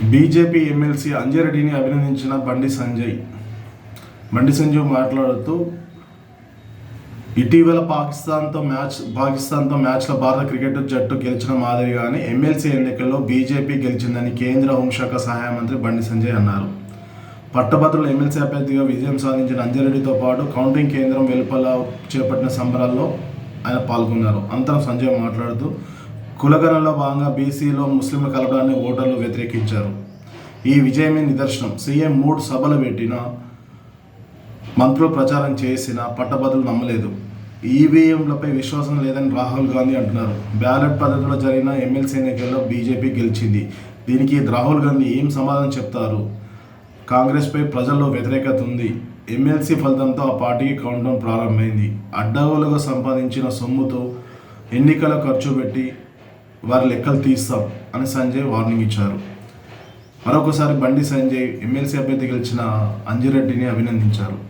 BJP MLC అంజరెడ్డిని అభినందించిన Bandi Sanjay. Bandi Sanjay మాట్లాడుతూ ఇటీవల పాకిస్తాన్తో మ్యాచ్ పాకిస్తాన్తో మ్యాచ్లో భారత క్రికెట్ జట్టు గెలిచిన మాదిరిగానే ఎమ్మెల్సీ ఎన్నికల్లో బీజేపీ గెలిచిందని కేంద్ర హోంశాఖ సహాయ మంత్రి బండి సంజయ్ అన్నారు. పట్టభద్రులు ఎమ్మెల్సీ అభ్యర్థిగా విజయం సాధించిన అంజరెడ్డితో పాటు కౌంటింగ్ కేంద్రం వెలుపల చేపట్టిన సంబరాల్లో ఆయన పాల్గొన్నారు. అంతరం సంజయ్ మాట్లాడుతూ కులగణలో భాగంగా బీసీలో ముస్లింలు కలపడాన్ని ఓటర్లు వ్యతిరేకించారు. ఈ విజయమే నిదర్శనం. సీఎం మూడు సభలు పెట్టిన మంత్రులు ప్రచారం చేసిన పట్టభద్రులు నమ్మలేదు. ఈవీఎంలపై విశ్వాసం లేదని రాహుల్ గాంధీ అంటున్నారు. బ్యాలెట్ పద్ధతిలో జరిగిన ఎమ్మెల్సీ ఎన్నికల్లో బీజేపీ గెలిచింది. దీనికి రాహుల్ గాంధీ ఏం సమాధానం చెప్తారు? కాంగ్రెస్పై ప్రజల్లో వ్యతిరేకత ఉంది. ఎమ్మెల్సీ ఫలితంతో ఆ పార్టీకి కౌంటౌన్ ప్రారంభమైంది. అడ్డగోలుగా సంపాదించిన సొమ్ముతో ఎన్నికల ఖర్చు పెట్టి వారి లెక్కలు తీస్తాం అని సంజయ్ వార్నింగ్ ఇచ్చారు. మరొకసారి బండి సంజయ్ ఎమ్మెల్సీ అభ్యర్థి గెలిచిన అంజిరెడ్డిని అభినందించారు.